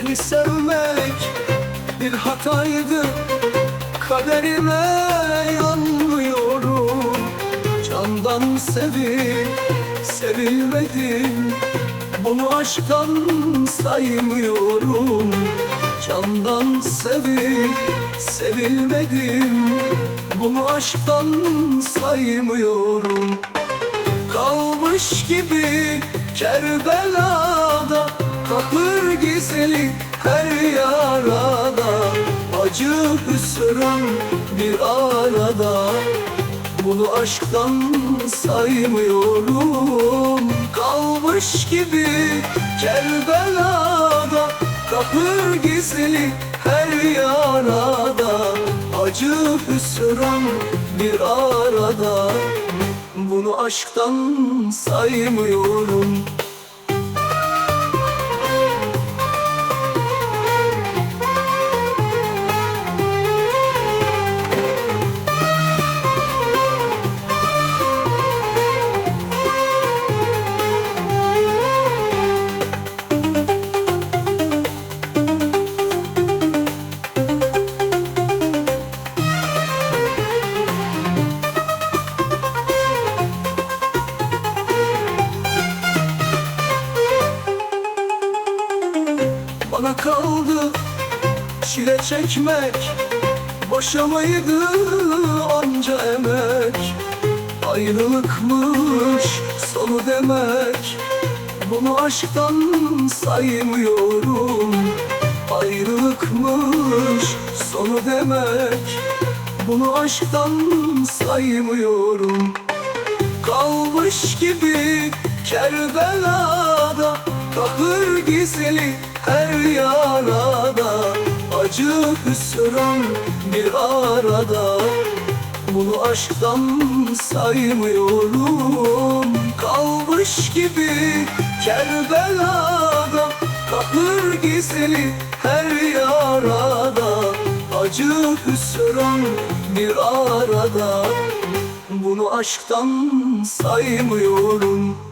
Seni sevmek bir hataydı. Kaderime yanmıyorum. Candan sevip sevilmedim. Bunu aşktan saymıyorum. Candan sevip sevilmedim. Bunu aşktan saymıyorum. Kalmış gibi Kerbela'da Kapır gizli her yarada. Acı hüsran bir arada. Bunu aşktan saymıyorum. Kalmış gibi Kerbela'da Kapır gizli her yarada. Acı hüsran bir arada. Bunu aşktan saymıyorum çile çekmek Boşa mıydı anca emek. Ayrılıkmış sonu demek Bunu aşktan saymıyorum. Ayrılıkmış sonu demek Bunu aşktan saymıyorum. Kalmış gibi Kerbela'da Kahır gizli her yarada Acı hüsran bir arada. Bunu aşktan saymıyorum. Kalmış gibi Kerbela'da Kahır gizli her yarada. Acı hüsran bir arada. Bunu aşktan saymıyorum